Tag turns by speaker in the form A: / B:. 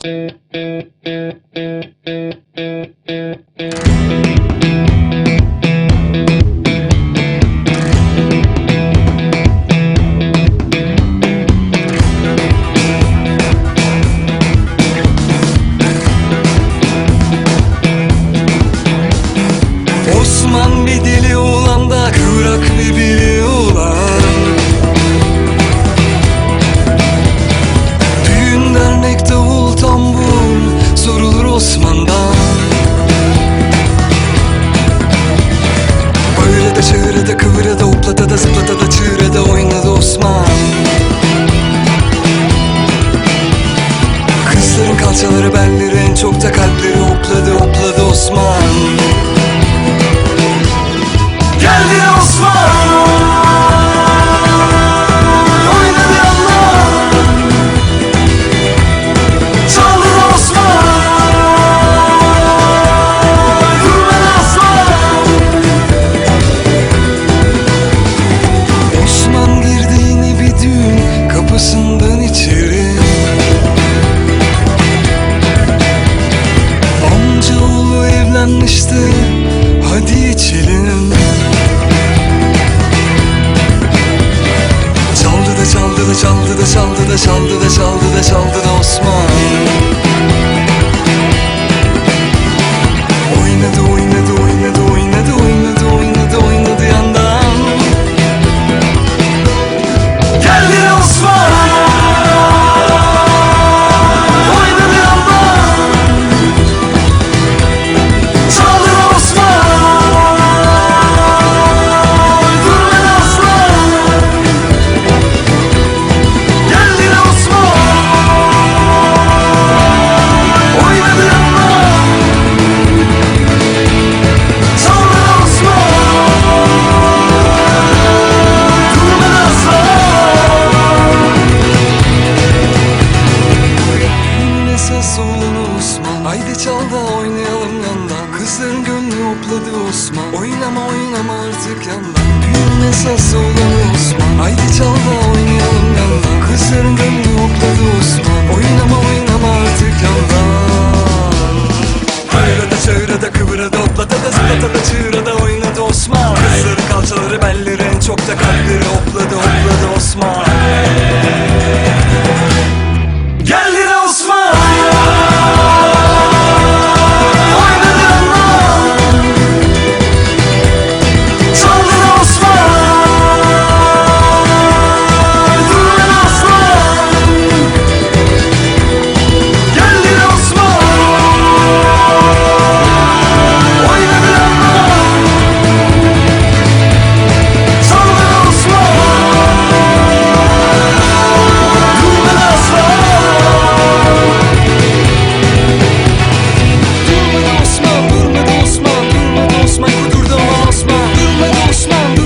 A: Osman bir dili ulan da kıvrak bir bili çok da kalpleri hopladı hopladı Osman içelim Çaldı da çaldı da çaldı da çaldı da çaldı da çaldı da çaldı da Osman Haydi çal da oynayalım yandan. Kızların gönlü hopladı Osman. Oynama oynama artık yandan. Düğün esas olanı Osman. Haydi çal da oynayalım yandan. Kızların gönlü hopladı Osman. Oynama oynama artık yandan. Kıvırada çığırada kıvırada hoplata da zıplata da çığırada oynadı Osman. Kızları kalçaları belleri en çok da kalpleri small